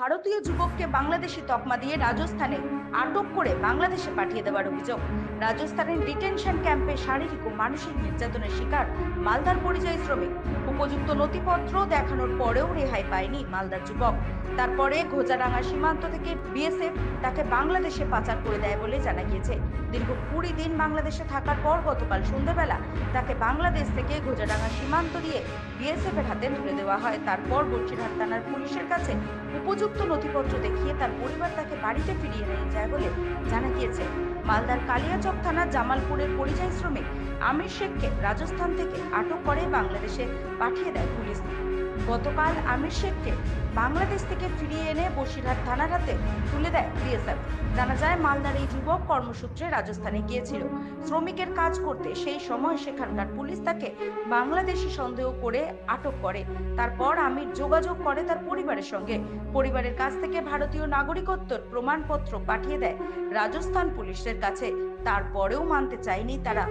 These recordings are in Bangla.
ভারতীয় যুবককে বাংলাদেশি তকমা দিয়ে রাজস্থানে আটক করে বাংলাদেশে পাঠিয়ে দেওয়ার অভিযোগ। রাজস্থানের ডিটেনশন ক্যাম্পে শারীরিক ও মানসিক নির্যাতনের শিকার মালদার পরিযায়ী শ্রমিক। উপযুক্ত নথিপত্র দেখানোর পরেও রেহাই পায়নি মালদার যুবক। তারপরে ঘোজারাঙ্গা সীমান্ত থেকে বিএসএফ তাকে বাংলাদেশে পাচার করে দেয় বলে জানা গিয়েছে। দীর্ঘ কুড়ি দিন বাংলাদেশে থাকার পর গতকাল সন্ধ্যাবেলা তাকে বাংলাদেশ থেকে ঘোজাডাঙ্গা সীমান্ত দিয়ে বিএসএফ এর হাতে তুলে দেওয়া হয়। তারপর বসিরহাট থানার পুলিশের কাছে উপযুক্ত নথিপত্র দেখিয়ে তার পরিবার তাকে বাড়িতে ফিরিয়ে নিয়ে যায় বলে জানা গিয়েছে। মালদার কালিয়াচক থানার জামালপুরের পরিযায়ী শ্রমিক আমির শেখকে রাজস্থান থেকে আটক করে বাংলাদেশে পাঠিয়ে দেয় পুলিশ। গতকাল আমির শেখকে বাংলাদেশ থেকে ফিরিয়ে এনে বসিরহাট থানার হাতে তুলে দেয় বিএসএফ। জানা যায়, মালদার এই যুবক কর্মসূত্রে রাজস্থানে গিয়েছিল। শ্রমিকের কাজ করতে সেই সময় সেখানকার পুলিশ তাকে বাংলাদেশি সন্দেহ করে আটক করে। তারপর আমির যোগাযোগ করে তার পরিবারের সঙ্গে। পরিবারের কাছ থেকে ভারতীয় নাগরিকত্বর প্রমাণপত্র পাঠিয়ে দেয় রাজস্থান পুলিশের কাছে। তারপরেও মানতে চায়নি তারা।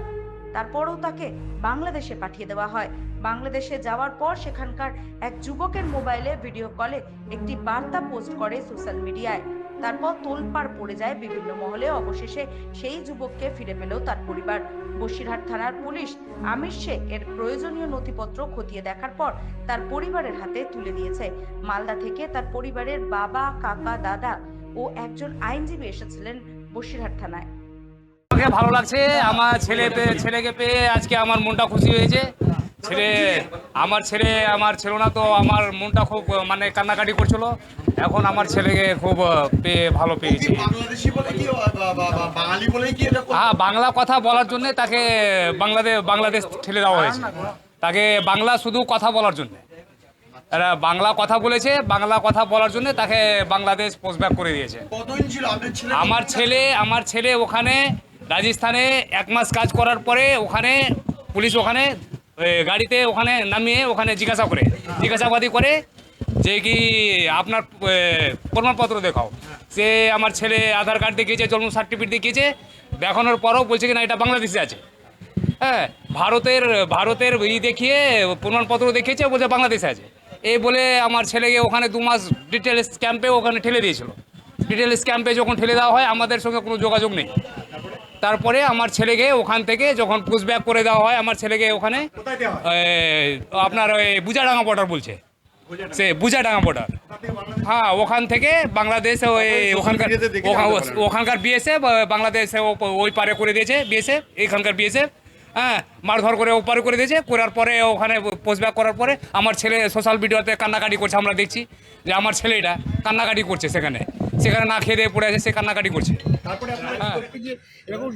তারপরেও তাকে বাংলাদেশে পাঠিয়ে দেওয়া হয়। বাংলাদেশে যাওয়ার পর সেখানকার এক যুবকের মোবাইলে ভিডিও কলে একটি বার্তা পোস্ট করে সোশ্যাল মিডিয়ায়। তারপর তোলপাড় পড়ে যায় বিভিন্ন মহলে। অবশেষে সেই যুবককে ফিরে পেল তার পরিবার। বসিরহাট থানার পুলিশ আমির শেখ এর প্রয়োজনীয় নথিপত্র খতিয়ে দেখার পর তার পরিবারের হাতে তুলে দিয়েছে। মালদা থেকে তার পরিবারের বাবা, কাকা, দাদা ও একজন আইনজীবী এসেছিলেন বসিরহাট থানায়। আমাকে ভালো লাগছে আমার ছেলে পেয়ে ছেলেকে পেয়ে আজকে আমার মনটা খুশি হয়েছে। ছেলে আমার ছেলে আমার ছিল না তো আমার মনটা খুব মানে কান্নাকাটি করছিল। এখন আমার ছেলেকে খুব পেয়ে ভালো পেয়েছি। হ্যাঁ বাংলা কথা বলার জন্য তাকে বাংলাদেশ বাংলাদেশ ঠেলে দেওয়া হয়েছে। তাকে বাংলা শুধু কথা বলার জন্য। এরা বাংলা কথা বলেছে বাংলা কথা বলার জন্য তাকে বাংলাদেশ পোস্টব্যাক করে দিয়েছে। আমার ছেলে আমার ছেলে ওখানে রাজস্থানে এক মাস কাজ করার পরে ওখানে পুলিশ ওখানে গাড়িতে ওখানে নামিয়ে ওখানে জিজ্ঞাসা করে। জিজ্ঞাসাবাদি করে যে কি আপনার প্রমাণপত্র দেখাও। সে আমার ছেলে আধার কার্ড দেখিয়েছে, জন্ম সার্টিফিকেট দেখিয়েছে, দেখানোর পরও বলছে কি না, এটা বাংলাদেশে আছে। হ্যাঁ ভারতের ভারতের ই দেখিয়ে প্রমাণপত্র দেখিয়েছে, বলছে বাংলাদেশে আছে। এই বলে আমার ছেলেকে ওখানে দু মাস ডিটেলস ক্যাম্পে ওখানে ঠেলে দিয়েছিল। ডিটেলস ক্যাম্পে যখন ঠেলে দেওয়া হয়, আমাদের সঙ্গে কোনো যোগাযোগ নেই। তারপরে আমার ছেলেকে ওখান থেকে যখন পুশব্যাক করে দেওয়া হয় আমার ছেলেকে ওখানে আপনার ওই বুজাডাঙ্গা বর্ডার বলছে। সে বুজাডাঙ্গা বর্ডার হ্যাঁ ওখান থেকে বাংলাদেশে ওই ওখানকার ওখা- ওখানকার বিএসএফ বাংলাদেশে ওই পারে করে দিয়েছে বিএসএফ এখানকার বিএসএফ হ্যাঁ মারধর করে ওপারে করে দিয়েছে করার পরে ওখানে পোস্টব্যাক করার পরে আমার ছেলে সোশ্যাল মিডিয়াতে কান্নাকাটি করছে আমরা দেখছি যে আমার ছেলেটা কান্নাকাটি করছে সেখানে। সেখানে না খেয়ে দিয়ে পড়ে আছে সে কান্নাকাটি করছে। তারপরে আপনার হ্যাঁ। যে এরকম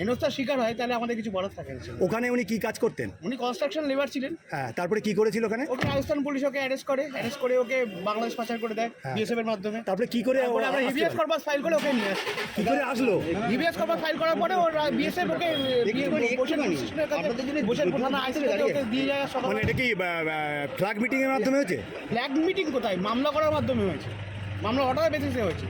হেনস্থার শিকার হয় তাহলে আমাদের কিছু বলার থাকে না। ওখানে উনি কি কাজ করতেন? উনি কনস্ট্রাকশন লেবার ছিলেন। হ্যাঁ তারপরে কি করেছিল ওখানে? ওকে রাজস্থান পুলিশ ওকে অ্যারেস্ট করে অ্যারেস্ট করে ওকে বাংলাদেশ পাচার করে দেয় হ্যাঁ। বিএসএফ এর মাধ্যমে। তারপরে কি করে ও তারপরে আমরা আসতে হিবিএস পারে? করবাস ফাইল করে ওকে নিয়ে আসি কি করে আসলো? হিবিএস করবাস ফাইল করার পরে ওর বিএসএফ ওকে বসে বসে থানা আইসি ওকে দিয়ে যায় সকাল। মানে এটা কি ফ্ল্যাগ মিটিং এর মাধ্যমে হয়েছে? ফ্ল্যাগ মিটিং কোথায়? মামলা করার মাধ্যমে হয়েছে। মামলা অর্ডার বেসিসে হয়েছে।